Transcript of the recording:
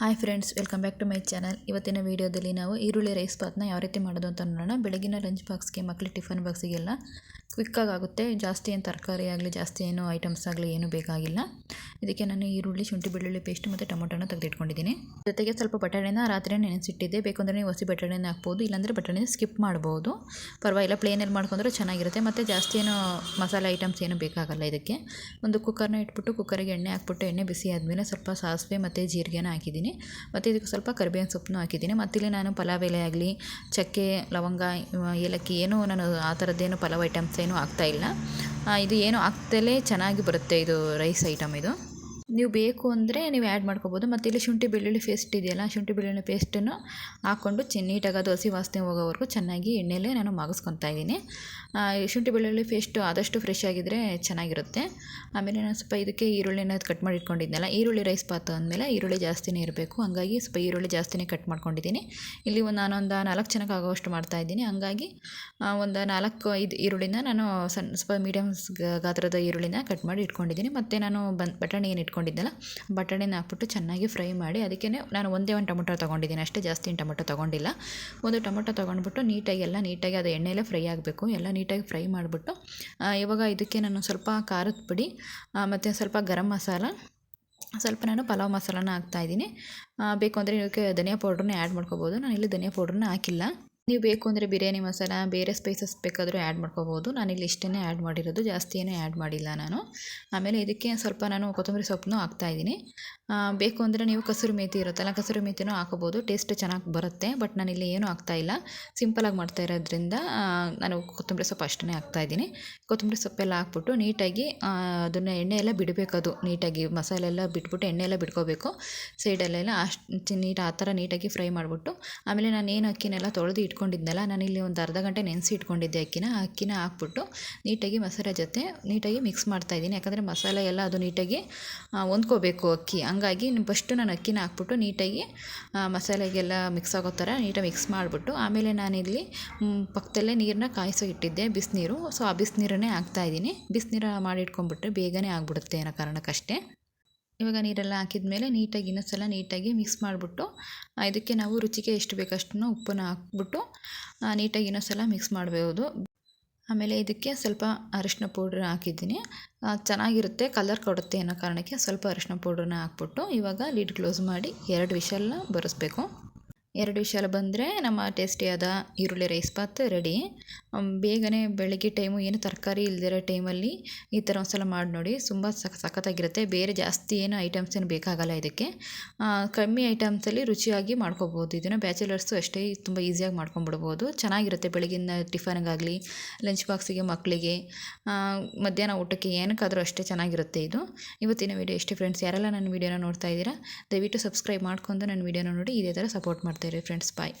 Hi friends welcome back to my channel ಇವತ್ತಿನ ವೀಡಿಯೋದಲ್ಲಿ ನಾವು ಈರುಳ್ಳಿ ರೈಸ್ ಪಾತ್ನ ಯಾವ ರೀತಿ ಮಾಡೋದು ಅಂತ ನೋಡೋಣ. ಬೆಳಗಿನ ಲಂಚ್ ಬಾಕ್ಸ್ಗೆ ಮಕ್ಕಳಿಗೆ ಟಿಫನ್ ಬಾಕ್ಸಿಗೆಲ್ಲ ಕ್ವಿಕ್ಕಾಗಿ ಆಗುತ್ತೆ. ಜಾಸ್ತಿ ಏನು ತರಕಾರಿ ಆಗಲಿ, ಜಾಸ್ತಿ ಏನು ಐಟಮ್ಸ್ ಆಗಲಿ ಏನೂ ಬೇಕಾಗಿಲ್ಲ. ಇದಕ್ಕೆ ನಾನು ಈರುಳ್ಳಿ, ಶುಂಠಿ, ಬೆಳ್ಳುಳ್ಳಿ ಪೇಸ್ಟ್ ಮತ್ತು ಟೊಮೊಟೊನ ತೆಗೆದಿಟ್ಕೊಂಡಿದ್ದೀನಿ. ಜೊತೆಗೆ ಸ್ವಲ್ಪ ಬಟಾಣಿನ ರಾತ್ರಿ ನೆನೆಸಿಟ್ಟಿದ್ದೆ. ಬೇಕಂದ್ರೆ ನೀವು ಹಸಿ ಬಟಾಣಿನ ಹಾಕ್ಬೋದು, ಇಲ್ಲಾಂದರೆ ಬಟಾಣಿನ ಸ್ಕಿಪ್ ಮಾಡ್ಬೋದು. ಪರವಾಗಿಲ್ಲ ಪ್ಲೇನಲ್ಲಿ ಮಾಡ್ಕೊಂಡ್ರೆ ಚೆನ್ನಾಗಿರುತ್ತೆ. ಮತ್ತು ಜಾಸ್ತಿ ಏನು ಮಸಾಲೆ ಐಟಮ್ಸ್ ಏನು ಬೇಕಾಗಲ್ಲ ಇದಕ್ಕೆ. ಒಂದು ಕುಕ್ಕರ್ನ ಇಟ್ಬಿಟ್ಟು ಕುಕ್ಕರಿಗೆ ಎಣ್ಣೆ ಹಾಕ್ಬಿಟ್ಟು, ಎಣ್ಣೆ ಬಿಸಿ ಆದಮೇಲೆ ಸ್ವಲ್ಪ ಸಾಸಿವೆ ಮತ್ತು ಜೀರಿಗೆನ ಹಾಕಿದ್ದೀನಿ. ಮತ್ತು ಇದಕ್ಕೆ ಸ್ವಲ್ಪ ಕರಿಬೇವಿನ ಸೊಪ್ಪನ್ನು ಹಾಕಿದ್ದೀನಿ. ಮತ್ತಿಲ್ಲಿ ನಾನು ಪಲಾವ್ ಎಲೆ ಆಗಲಿ, ಚಕ್ಕೆ, ಲವಂಗ ಏಲಕ್ಕಿ ಏನೂ ನಾನು ಆ ಥರದ್ದೇನು ಪಲಾವ್ ಐಟಮ್ಸ್ ಏನೂ ಹಾಕ್ತಾಯಿಲ್ಲ ಇದು ಏನು ಹಾಕ್ತಲೇ ಚೆನ್ನಾಗಿ ಬರುತ್ತೆ ಇದು ರೈಸ್ ಐಟಮ್ ಇದು. ನೀವು ಬೇಕು ಅಂದರೆ ನೀವು ಆ್ಯಡ್ ಮಾಡ್ಕೋಬೋದು. ಮತ್ತು ಇಲ್ಲಿ ಶುಂಠಿ ಬೆಳ್ಳುಳ್ಳಿ ಪೇಸ್ಟ್ ಇದೆಯಲ್ಲ ಶುಂಠಿ ಬೆಳ್ಳುಳ್ಳಿ ಪೇಸ್ಟನ್ನು ಹಾಕ್ಕೊಂಡು ಚೆ ನೀಟಾಗಿ ಅದು ಹಸಿ ವಾಸನೆ ಹೋಗೋವರೆಗೂ ಚೆನ್ನಾಗಿ ಎಣ್ಣೆಲೇ ನಾನು ಮಾಗಿಸ್ಕೊತಾ ಇದ್ದೀನಿ. ಶುಂಠಿ ಬೆಳ್ಳುಳ್ಳಿ ಪೇಸ್ಟು ಆದಷ್ಟು ಫ್ರೆಶ್ ಆಗಿದ್ದರೆ ಚೆನ್ನಾಗಿರುತ್ತೆ. ಆಮೇಲೆ ನಾನು ಸ್ವಲ್ಪ ಇದಕ್ಕೆ ಈರುಳ್ಳಿನ ಕಟ್ ಮಾಡಿ ಇಟ್ಕೊಂಡಿದ್ನಲ್ಲ ಈರುಳ್ಳಿ ರೈಸ್ ಪಾತ್ ಅಂದಮೇಲೆ ಈರುಳ್ಳಿ ಜಾಸ್ತಿನೇ ಇರಬೇಕು. ಹಂಗಾಗಿ ಸ್ವಲ್ಪ ಈರುಳ್ಳಿ ಜಾಸ್ತಿನೇ ಕಟ್ ಮಾಡ್ಕೊಂಡಿದ್ದೀನಿ. ಇಲ್ಲಿ ಒಂದು ನಾನೊಂದು ನಾಲ್ಕು ಜನಕ್ಕೆ ಆಗೋಷ್ಟು ಮಾಡ್ತಾಯಿದ್ದೀನಿ ಹಂಗಾಗಿ ಒಂದು ನಾಲ್ಕು ಐದು ಈರುಳ್ಳಿನ ನಾನು ಸಣ್ಣ ಸ್ವಲ್ಪ ಮೀಡಿಯಮ್ ಗಾತ್ರದ ಈರುಳ್ಳಿನ ಕಟ್ ಮಾಡಿ ಇಟ್ಕೊಂಡಿದ್ದೀನಿ. ಮತ್ತು ನಾನು ಬಟಾಣಿ ಏನು ಇಟ್ಕೊಂಡಿದ್ದೆಲ್ಲ ಬಟಾಣಿನ ಹಾಕ್ಬಿಟ್ಟು ಚೆನ್ನಾಗಿ ಫ್ರೈ ಮಾಡಿ ಅದಕ್ಕೆ ನಾನು ಒಂದೇ ಒಂದು ಟೊಮೊಟೊ ತೊಗೊಂಡಿದ್ದೀನಿ, ಅಷ್ಟೇ ಜಾಸ್ತಿ ಟೊಮೊಟೊ ತೊಗೊಂಡಿಲ್ಲ. ಒಂದು ಟೊಮೊಟೊ ತೊಗೊಂಡ್ಬಿಟ್ಟು ನೀಟಾಗಿ ಎಲ್ಲ ನೀಟಾಗಿ ಅದು ಎಣ್ಣೆಯಲ್ಲೇ ಫ್ರೈ ಆಗಬೇಕು, ಎಲ್ಲ ನೀಟಾಗಿ ಫ್ರೈ ಮಾಡಿಬಿಟ್ಟು ಇವಾಗ ಇದಕ್ಕೆ ನಾನು ಸ್ವಲ್ಪ ಖಾರದ ಪುಡಿ ಮತ್ತು ಸ್ವಲ್ಪ ಗರಂ ಮಸಾಲ, ಸ್ವಲ್ಪ ನಾನು ಪಲಾವ್ ಮಸಾಲಾನ ಹಾಕ್ತಾಯಿದ್ದೀನಿ ಬೇಕು ಅಂದರೆ ಇದಕ್ಕೆ ಧನಿಯಾ ಪೌಡ್ರನ್ನ ಆ್ಯಡ್ ಮಾಡ್ಕೋಬೋದು. ನಾನು ಇಲ್ಲಿ ಧನಿಯಾ ಪೌಡ್ರನ್ನ ಹಾಕಿಲ್ಲ. ನೀವು ಬೇಕು ಅಂದರೆ ಬಿರಿಯಾನಿ ಮಸಾಲ, ಬೇರೆ ಸ್ಪೈಸಸ್ ಬೇಕಾದರೂ ಆ್ಯಡ್ ಮಾಡ್ಕೋಬೋದು. ನಾನಿಲ್ಲಿ ಇಷ್ಟೇ ಆ್ಯಡ್ ಮಾಡಿರೋದು ಜಾಸ್ತಿ ಏನೂ ಆ್ಯಡ್ ಮಾಡಿಲ್ಲ ನಾನು. ಆಮೇಲೆ ಇದಕ್ಕೆ ಸ್ವಲ್ಪ ನಾನು ಕೊತ್ತಂಬರಿ ಸೊಪ್ಪನ್ನು ಹಾಕ್ತಾಯಿದ್ದೀನಿ ಬೇಕು ಅಂದರೆ ನೀವು ಕಸೂರಿ ಮೇಥಿ ಇರುತ್ತಲ್ಲ, ಕಸೂರಿ ಮೇಥಿನೂ ಹಾಕೋಬೋದು. ಟೇಸ್ಟ್ ಚೆನ್ನಾಗಿ ಬರುತ್ತೆ ಬಟ್ ನಾನಿಲ್ಲಿ ಏನೂ ಹಾಕ್ತಾಯಿಲ್ಲ ಸಿಂಪಲಾಗಿ ಮಾಡ್ತಾ ಇರೋದ್ರಿಂದ ನಾನು ಕೊತ್ತಂಬರಿ ಸೊಪ್ಪು ಅಷ್ಟೇ ಹಾಕ್ತಾಯಿದ್ದೀನಿ ಕೊತ್ತಂಬರಿ ಸೊಪ್ಪೆಲ್ಲ ಹಾಕ್ಬಿಟ್ಟು ನೀಟಾಗಿ ಅದನ್ನು ಎಣ್ಣೆ ಎಲ್ಲ ಬಿಡಬೇಕು ಅದು. ನೀಟಾಗಿ ಮಸಾಲೆ ಎಲ್ಲ ಬಿಟ್ಬಿಟ್ಟು ಎಣ್ಣೆ ಎಲ್ಲ ಬಿಟ್ಕೋಬೇಕು ಸೈಡಲ್ಲೆಲ್ಲ ಅಷ್ಟು ನೀಟ್, ಆ ಥರ ನೀಟಾಗಿ ಫ್ರೈ ಮಾಡಿಬಿಟ್ಟು, ಆಮೇಲೆ ನಾನು ಏನು ಅಕ್ಕಿನೆಲ್ಲ ತೊಳೆದು ಇಟ್ಕೊಂಡಿದ್ನಲ್ಲ ಇಲ್ಲಿ ಒಂದು ಅರ್ಧ ಗಂಟೆ ನೆನೆಸಿ ಇಟ್ಕೊಂಡಿದ್ದೆ ಅಕ್ಕಿನ. ಅಕ್ಕಿನ ಹಾಕ್ಬಿಟ್ಟು ನೀಟಾಗಿ ಮಸಾಲೆ ಜೊತೆ ನೀಟಾಗಿ ಮಿಕ್ಸ್ ಮಾಡ್ತಾಯಿದ್ದೀನಿ ಯಾಕಂದರೆ ಮಸಾಲೆ ಎಲ್ಲ ಅದು ನೀಟಾಗಿ ಹೊಂದ್ಕೋಬೇಕು ಅಕ್ಕಿ. ಹಂಗಾಗಿ ಫಸ್ಟು ನಾನು ಅಕ್ಕಿನ ಹಾಕ್ಬಿಟ್ಟು ನೀಟಾಗಿ ಮಸಾಲೆಗೆಲ್ಲ ಮಿಕ್ಸ್ ಆಗೋ ಥರ ನೀಟಾಗಿ ಮಿಕ್ಸ್ ಮಾಡಿಬಿಟ್ಟು, ಆಮೇಲೆ ನಾನಿಲ್ಲಿ ಪಕ್ಕದಲ್ಲೇ ನೀರನ್ನ ಕಾಯಿಸೋ ಇಟ್ಟಿದ್ದೆ ಬಿಸಿನೀರು. ಸೊ ಆ ಬಿಸಿನೀರನ್ನೇ ಹಾಕ್ತಾಯಿದ್ದೀನಿ ಬಿಸಿನೀರು ಮಾಡಿ ಇಟ್ಕೊಂಡ್ಬಿಟ್ರೆ ಬೇಗನೆ ಆಗ್ಬಿಡುತ್ತೆ ಅನ್ನೋ ಕಾರಣಕ್ಕಷ್ಟೇ. ಇವಾಗ ನೀರೆಲ್ಲ ಹಾಕಿದ ಮೇಲೆ ನೀಟಾಗಿ ಇನ್ನೊಂದು ಸಲ ನೀಟಾಗಿ ಮಿಕ್ಸ್ ಮಾಡಿಬಿಟ್ಟು ಇದಕ್ಕೆ ನಾವು ರುಚಿಗೆ ಎಷ್ಟು ಬೇಕಷ್ಟನ್ನು ಉಪ್ಪನ್ನು ಹಾಕ್ಬಿಟ್ಟು ನೀಟಾಗಿ ಇನ್ನೊಂದು ಸಲ ಮಿಕ್ಸ್ ಮಾಡಬಹುದು ಆಮೇಲೆ ಇದಕ್ಕೆ ಸ್ವಲ್ಪ ಅರಿಶಿನ ಪೌಡ್ರ್ ಹಾಕಿದ್ದೀನಿ. ಚೆನ್ನಾಗಿರುತ್ತೆ, ಕಲರ್ ಕೊಡುತ್ತೆ ಅನ್ನೋ ಕಾರಣಕ್ಕೆ ಸ್ವಲ್ಪ ಅರಿಶಿನ ಪೌಡ್ರನ್ನ ಹಾಕ್ಬಿಟ್ಟು ಇವಾಗ ಲಿಡ್ ಕ್ಲೋಸ್ ಮಾಡಿ ಎರಡು ವಿಷಲ್ನ ಬರೆಸ್ಬೇಕು. ಎರಡು ವಿಷಾಲ ಬಂದರೆ ನಮ್ಮ ಟೇಸ್ಟಿಯಾದ ಈರುಳ್ಳಿ ರೈಸ್ ಬಾತ್ ರೆಡಿ ಬೇಗನೆ ಬೆಳಗ್ಗೆ ಟೈಮು ಏನು ತರಕಾರಿ ಇಲ್ದಿರೋ ಟೈಮಲ್ಲಿ ಈ ಥರ ಒಂದು ಸಲ ಮಾಡಿ ನೋಡಿ. ತುಂಬ ಸಖ, ಸಖತ್ತಾಗಿರುತ್ತೆ. ಬೇರೆ ಜಾಸ್ತಿ ಏನು ಐಟಮ್ಸ್ ಏನು ಬೇಕಾಗಲ್ಲ ಇದಕ್ಕೆ. ಕಮ್ಮಿ ಐಟಮ್ಸಲ್ಲಿ ರುಚಿಯಾಗಿ ಮಾಡ್ಕೋಬೋದು. ಇದನ್ನು ಬ್ಯಾಚುಲರ್ಸು ಅಷ್ಟೇ ತುಂಬ ಈಸಿಯಾಗಿ ಮಾಡ್ಕೊಂಬಿಡ್ಬೋದು ಚೆನ್ನಾಗಿರುತ್ತೆ ಬೆಳಗಿನ ಟಿಫನ್ಗಾಗಲಿ ಲಂಚ್ ಬಾಕ್ಸಿಗೆ ಮಕ್ಕಳಿಗೆ ಮಧ್ಯಾಹ್ನ ಊಟಕ್ಕೆ ಏನಕ್ಕಾದರೂ ಅಷ್ಟೇ ಚೆನ್ನಾಗಿರುತ್ತೆ ಇದು. ಇವತ್ತಿನ ವೀಡಿಯೋ ಎಷ್ಟೇ ಫ್ರೆಂಡ್ಸ್ ಯಾರೆಲ್ಲ ನನ್ನ ವೀಡಿಯೋನ ನೋಡ್ತಾ ಇದ್ದೀರಾ, ದಯವಿಟ್ಟು ಸಬ್ಸ್ಕ್ರೈಬ್ ಮಾಡ್ಕೊಂಡು ನನ್ನ ವೀಡಿಯೋನ ನೋಡಿ. ಇದೇ ಥರ ಸಪೋರ್ಟ್ ಮಾಡ್ತೀನಿ ಫ್ರೆಂಡ್ಸ್ ಬಾಯ್